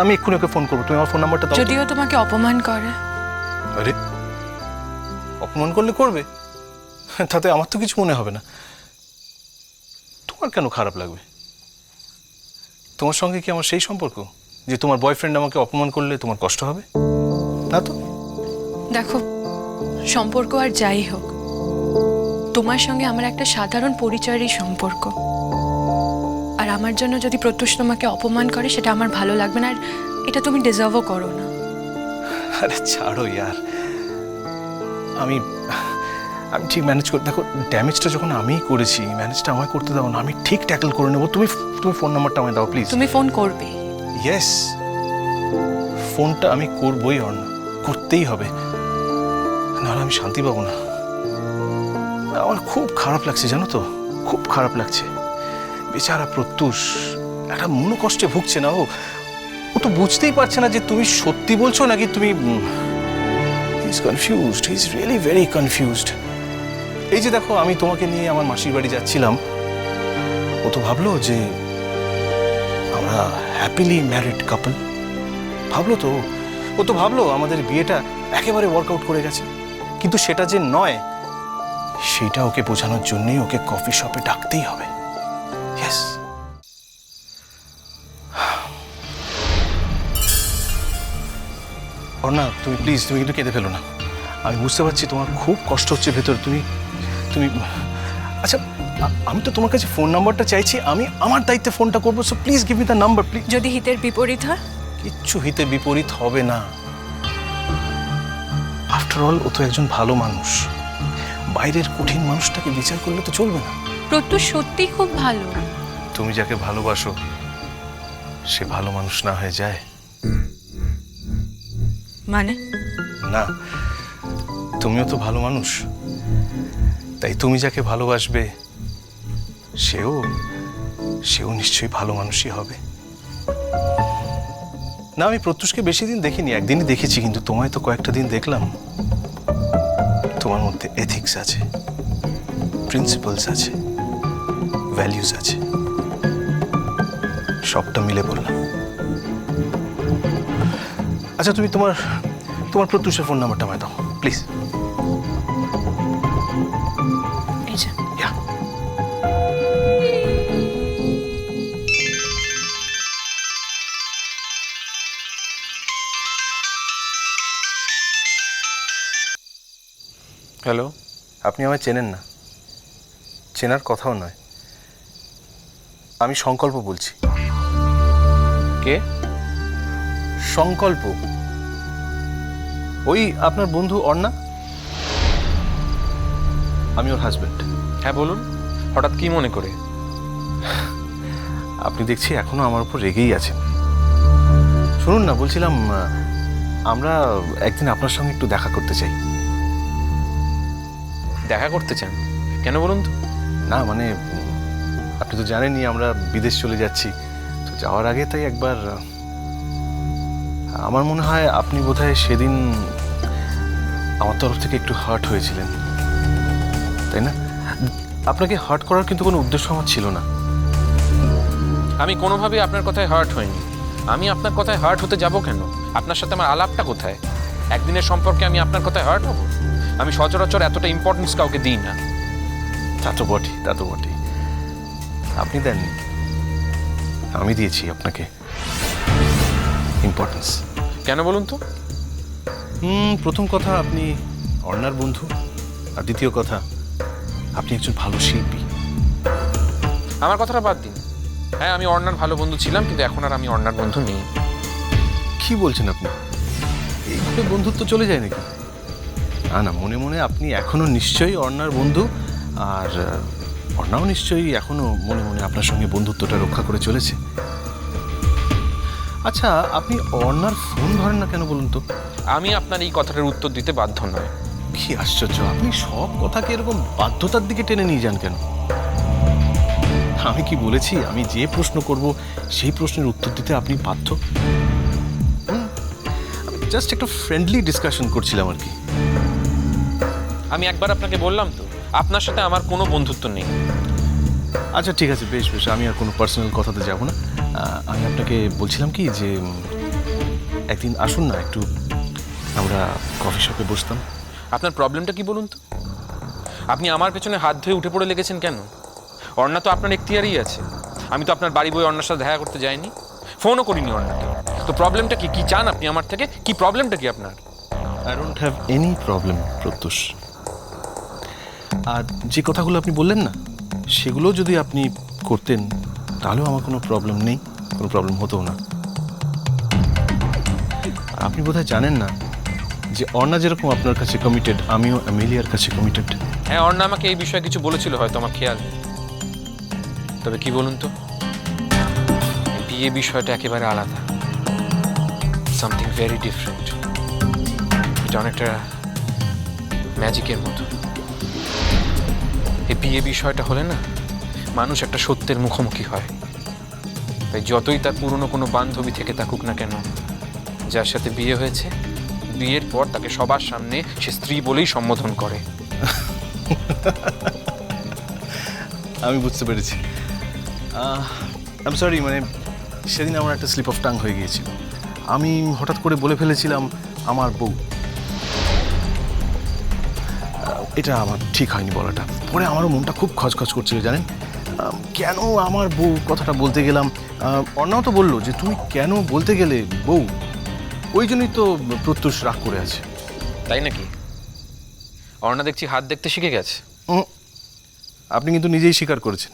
আমি এক্ষুনি ওকে ফোন করব। তুমি আমার ফোন নাম্বারটা দাও তো। যদিও তোমাকে অপমান করে। আরে অপমান করলে করবে? তাতে আমার তো কিছু মনে হবে না। তোমার কেন খারাপ লাগবে? তোমার সঙ্গে কি আমার সেই সম্পর্ক? যে তোমার বয়ফ্রেন্ড আমাকে অপমান করলে তোমার কষ্ট হবে? না তো? দেখো সম্পর্ক আর যাই হোক তোমার সঙ্গে আমার একটা সাধারণ পরিচয়েরই সম্পর্ক। আর আমার জন্য যদি প্রত্যুষ তোমাকে অপমান করে সেটা আমার ভালো লাগবে না আর এটা তুমি ডিজার্ভও করো না। আরে ছাড়ো ইয়ার। আমি আমি ঠিক ম্যানেজ করে দেখো ড্যামেজটা যখন আমিই করেছি ম্যানেজটা আমায় করতে দাও না আমি ঠিক ট্যাকল করে নেব। তুমি তুমি ফোন নাম্বারটা আমায় দাও প্লিজ তুমি ফোন করবে। ইয়েস ফোনটা আমি করবই অর্ণা করতেই হবে। নাহলে আমি শান্তি পাবো না। আমার খুব খারাপ লাগছে জানো তো? খুব খারাপ লাগছে। বেচারা প্রত্যুষ, একটা মনোকষ্টে ভুগছে না ও? ও তো বুঝতেই পারছে না যে তুমি সত্যি বলছো নাকি তুমি is confused is really very confused এই যে দেখো, আমি তোমাকে নিয়ে আমার মাসির বাড়ি যাচ্ছিলাম। ও তো ভাবলো যে আমরা হ্যাপিলি ম্যারিড কাপল ভাবলো তো, ও তো ভাবলো আমাদের বিয়েটা একেবারে ওয়ার্কআউট করে গেছে। কিন্তু সেটা যে নয়, সেটা ওকে বোঝানোর জন্যই ওকে কফি শপে ডাকতেই হবে। ইয়েস অর্ণা তুমি প্লিজ তুমি কিন্তু কেঁদে ফেলো না। আমি বুঝতে পারছি তোমার খুব কষ্ট হচ্ছে ভেতর। তুমি তুমি আচ্ছা আমি তো তোমার কাছে ফোন নাম্বারটা চাইছি আমি আমার দায়িত্বে ফোনটা করব so please give me the number please যদি হিতের বিপরীত হয়? কিচ্ছু হিতে বিপরীত হবে না। আফটার অল ও তো একজন ভালো মানুষ। বাইরের কঠিন মানুষটাকে বিচার করলে তো চলবে না। প্রত্যুষ সত্যি খুব ভালো। তুমি যাকে ভালোবাসো সে ভালো মানুষ না হয়ে যায়। মানে? না তুমিও তো ভালো মানুষ। তাই তুমি যাকে ভালোবাসবে সেও সেও নিশ্চয়ই ভালো মানুষই হবে। না আমি প্রত্যুষকে বেশি দিন দেখিনি একদিনই দেখেছি কিন্তু তোমায় তো কয়েকটা দিন দেখলাম। তোমার মধ্যে এথিক্স আছে প্রিন্সিপালস আছে ভ্যালিউস আছে। সবটা মিলে বললাম। আচ্ছা তুমি তোমার তোমার প্রত্যুষের ফোন নাম্বারটা আমায় দাও প্লিজ হ্যালো আপনি আমায় চেনেন না। চেনার কথাও নয়। আমি সংকল্প বলছি। কে সংকল্প। ওই আপনার বন্ধু অর্ণা? আমি ওর হাজবেন্ড হ্যাঁ বলুন। হঠাৎ কি মনে করে? আপনি দেখছি এখনও আমার উপর রেগেই আছেন। শুনুন না বলছিলাম আমরা একদিন আপনার সঙ্গে একটু দেখা করতে চাই। দেখা করতে চান? কেন বলুন তো? না মানে আপনি তো জানেনই আমরা বিদেশ চলে যাচ্ছি। যাওয়ার আগে তাই একবার আমার মনে হয় আপনি বোধহয় সেদিন আমার তরফ থেকে একটু হার্ট হয়েছিলেন তাই না? আপনাকে হার্ট করার কিন্তু কোনো উদ্দেশ্য আমার ছিল না। আমি কোনোভাবেই আপনার কথায় হার্ট হইনি। আমি আপনার কথায় হার্ট হতে যাব কেন? আপনার সাথে আমার আলাপটা কোথায়? একদিনের সম্পর্কে আমি আপনার কথায় হার্ট হব? আমি সচরাচর এতটা ইম্পর্টেন্স কাউকে দিই না। তা তো বটেই তা তো বটেই। আপনি দেননি। আমি দিয়েছি আপনাকে ইম্পর্টেন্স কেন বলুন তো? প্রথম কথা আপনি অর্ণার বন্ধু আর দ্বিতীয় কথা আপনি একজন ভালো শিল্পী। আমার কথাটা বাদ দিন। হ্যাঁ আমি অর্ণার ভালো বন্ধু ছিলাম কিন্তু এখন আর আমি অর্ণার বন্ধু নেই। কি বলছেন আপনি? এইভাবে বন্ধুত্ব চলে যায় নাকি? না না মনে মনে আপনি এখনও নিশ্চয়ই অর্ণার বন্ধু আর অর্ণাও নিশ্চয়ই এখনও মনে মনে আপনার সঙ্গে বন্ধুত্বটা রক্ষা করে চলেছে। আচ্ছা আপনি অর্ণার ফোন ধরেন না কেন বলুন তো? আমি আপনার এই কথাটার উত্তর দিতে বাধ্য নয় কি আশ্চর্য আপনি সব কথাকে এরকম বাধ্যতার দিকে টেনে নিয়ে যান কেন? আমি কি বলেছি আমি যে প্রশ্ন করব সেই প্রশ্নের উত্তর দিতে আপনি বাধ্য? জাস্ট একটা ফ্রেন্ডলি ডিসকাশন করছিলাম আর কি। আমি একবার আপনাকে বললাম তো আপনার সাথে আমার কোনো বন্ধুত্ব নেই। আচ্ছা ঠিক আছে বেশ বেশ আমি আর কোনো পার্সোনাল কথাতে যাব না। আমি আপনাকে বলছিলাম কি যে একদিন আসুন না একটু আমরা কফি শপে বসতাম। আপনার প্রবলেমটা কি বলুন তো? আপনি আমার পেছনে হাত ধুয়ে উঠে পড়ে লেগেছেন কেন? অর্ণা তো আপনার এখতিয়ারই আছে। আমি তো আপনার বাড়ি বই অন্যার সাথে দেখা করতে যাইনি। ফোনও করিনি অর্ণাকে। তো প্রবলেমটা কি? কি চান আপনি আমার থেকে? কি প্রবলেমটা কি আপনার? I don't have any problem Pratyush. আর যে কথাগুলো আপনি বললেন না সেগুলো যদি আপনি করতেন, তাহলেও আমার কোনো প্রবলেম নেই, কোনো প্রবলেম হতো না। আপনি বোধহয় জানেন না যে অর্ণা যেরকম আপনার কাছে কমিটেড আমিও অ্যামেলিয়ার কাছে কমিটেড হ্যাঁ অর্ণা আমাকে এই বিষয়ে কিছু বলেছিল হয়তো, আমার খেয়াল তবে কি বলুন তো? বিয়ে বিষয়টা একেবারে আলাদা। সামথিং ভেরি ডিফারেন্ট এটা অনেকটা ম্যাজিকের মতো। এই বিয়ে বিষয়টা হলে না মানুষ একটা সত্যের মুখোমুখি হয়। তাই যতই তার পুরনো কোনো বান্ধবী থেকে থাকুক না কেন, যার সাথে বিয়ে হয়েছে, বিয়ের পর তাকে সবার সামনে সে স্ত্রী বলেই সম্বোধন করে। আমি বুঝতে পেরেছি। আই সরি মানে সেদিন আমার একটা স্লিপ অফ টাং হয়ে গিয়েছিল। আমি হঠাৎ করে বলে ফেলেছিলাম, আমার বউ। এটা আমার ঠিক হয়নি বলাটা। পরে আমারও মনটা খুব খচখচ করছিল জানেন? কেন আমার বউ কথাটা বলতে গেলাম? অর্ণাও তো বলল যে তুমি কেন বলতে গেলে বউ? ওই জন্যই তো প্রত্যুষ রাগ করে আছে। তাই নাকি? অর্ণা দেখছি হাত দেখতে শিখে গেছে। আপনি কিন্তু নিজেই স্বীকার করেছেন।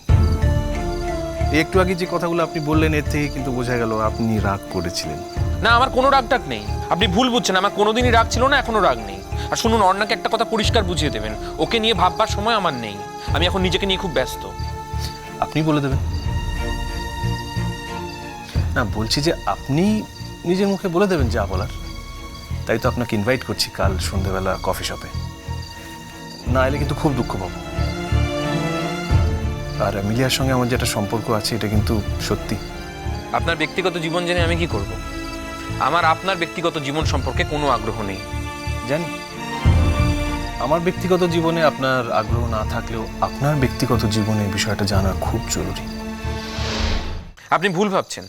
একটু আগে যে কথাগুলো আপনি বললেন এর থেকে কিন্তু বোঝা গেল আপনি রাগ করেছিলেন। না আমার কোনো রাগ টাগ নেই। আপনি ভুল বুঝছেন আমার কোনোদিনই রাগ ছিল না এখনও রাগ নেই। আর শুনুন অর্ণাকে একটা কথা পরিষ্কার বুঝিয়ে দেবেন। ওকে নিয়ে ভাববার সময় আমার নেই। আমি এখন নিজেকে নিয়ে খুব ব্যস্ত। আপনি বলে দেবেন। না বলছি যে আপনি নিজের মুখে বলে দেবেন যা বলার। তাই তো আপনাকে ইনভাইট করছি কাল সন্ধ্যেবেলা কফি শপে না এলে কিন্তু খুব দুঃখ পাবো। আর মিলিয়ার সঙ্গে আমার যেটা সম্পর্ক আছে এটা কিন্তু সত্যি। আপনার ব্যক্তিগত জীবন জেনে আমি কি করব? আমার আপনার ব্যক্তিগত জীবন সম্পর্কে কোনো আগ্রহ নেই। জানি। আমার ব্যক্তিগত জীবনে আপনার আগ্রহ না থাকলেও আপনার ব্যক্তিগত জীবনে এই বিষয়টা জানা খুব জরুরি। আপনি ভুল ভাবছেন।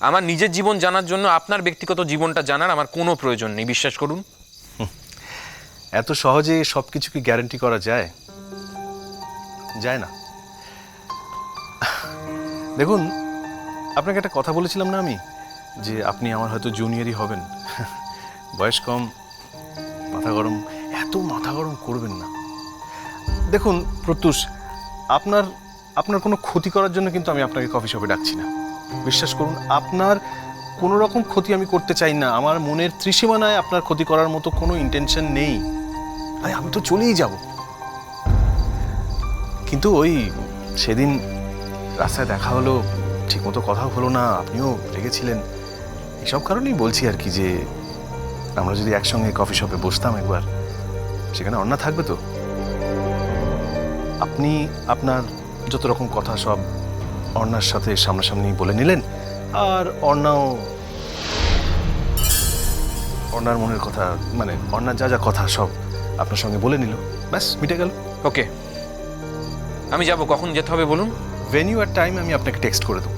আমার নিজের জীবন জানার জন্য আপনার ব্যক্তিগত জীবনটা জানার আমার কোনো প্রয়োজন নেই বিশ্বাস করুন। এত সহজে সব কিছু কি গ্যারান্টি করা যায়? যায় না। দেখুন আপনাকে একটা কথা বলেছিলাম না আমি? যে আপনি আমার হয়তো জুনিয়রই হবেন। বয়স কম মাথা গরম, এত মাথা গরম করবেন না। দেখুন, প্রত্যুষ, আপনার আপনার কোনো ক্ষতি করার জন্য কিন্তু আমি আপনাকে কফি শপে ডাকছি না। বিশ্বাস করুন, আপনার কোনো রকম ক্ষতি আমি করতে চাই না। আমার মনের ত্রিসীমানায় আপনার ক্ষতি করার মতো কোনো ইন্টেনশন নেই। আরে, আমি তো চলেই যাব। কিন্তু ওই সেদিন রাস্তায় দেখা হলো, ঠিকমতো কথা হলো না, আপনিও রেগেছিলেন। এসব কারণেই বলছি আর কি যে আমরা যদি একসঙ্গে কফি শপে বসতাম একবার সেখানে অন্না থাকবে তো? আপনি আপনার যত রকম কথা সব অর্ণার সাথে সামনাসামনি বলে নিলেন আর অর্ণাও অন্যার মনের কথা মানে অর্ণার যা যা কথা সব আপনার সঙ্গে বলে নিল। ব্যাস মিটে গেল। ওকে। আমি যাব কখন যেতে হবে বলুন? ভেনিউ আর টাইম আমি আপনাকে টেক্সট করে দেবো।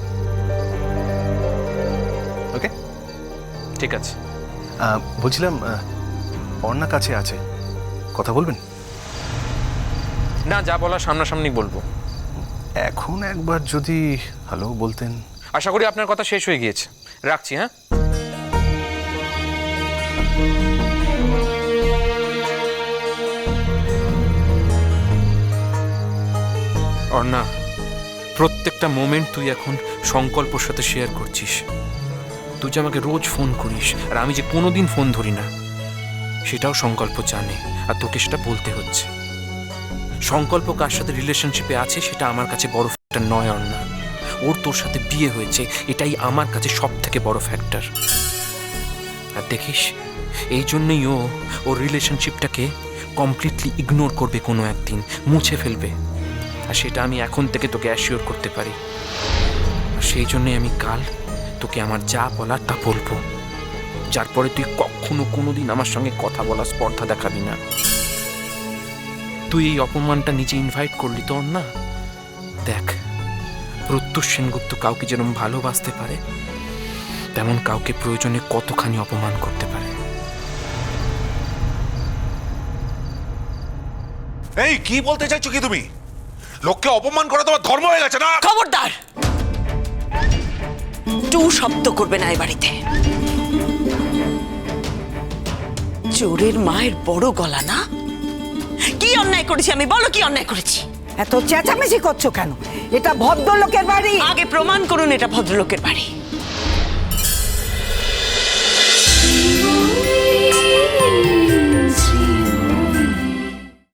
ওকে ঠিক আছে। বলছিলাম অর্ণা কাছে আছে। কথা বলবেন? না যা বলা সামনাসামনি বলব। এখন একবার যদি হ্যালো বলতেন। আশা করি আপনার কথা শেষ হয়ে গিয়েছে। রাখছি হ্যাঁ? অর্ণা প্রত্যেকটা মোমেন্ট তুই এখন সংকল্পর সাথে শেয়ার করছিস। তুই যে আমাকে রোজ ফোন করিস, আর আমি যে কোনোদিন ফোন ধরি না, সেটাও সংকল্প জানে, আর তোকে সেটা বলতে হচ্ছে। সংকল্প কার সাথে রিলেশনশিপে আছে, সেটা আমার কাছে বড় ফ্যাক্টর নয়, অর্ণা। ওর তোর সাথে বিয়ে হয়েছে, এটাই আমার কাছে সব থেকে বড় ফ্যাক্টর আর দেখিস, এই জন্যই ও, ওর রিলেশনশিপটাকে কমপ্লিটলি ইগনোর করবে কোনো একদিন, মুছে ফেলবে। আর সেটা আমি এখন থেকে তোকে অ্যাসিওর করতে পারি। সেই জন্যই আমি কাল তোকে আমার যা বলার তা বলব। যার পরে তুই কখনো কোনোদিন আমার সঙ্গে কথা বলার স্পর্ধা দেখাবি না। তুই এই অপমানটা নিজে ইনভাইট করলি তোর না? দেখ প্রত্যুষ সেনগুপ্ত কাউকে যেরকম ভালোবাসতে পারে তেমন কাউকে প্রয়োজনে কতখানি অপমান করতে পারে। এই কি বলতে চাইছো কি তুমি? লোককে অপমান করা তোমার ধর্ম হয়ে গেছে না? খবরদার! টু শব্দ করবে না এ বাড়িতে। চোরের মায়ের বড় গলা না? কি অন্যায় করেছি আমি? বলো কি অন্যায় করেছি? এত চেঁচামেচি করছ কেন? এটা ভদ্রলোকের বাড়ি। আগে প্রমাণ করুন এটা ভদ্রলোকের বাড়ি।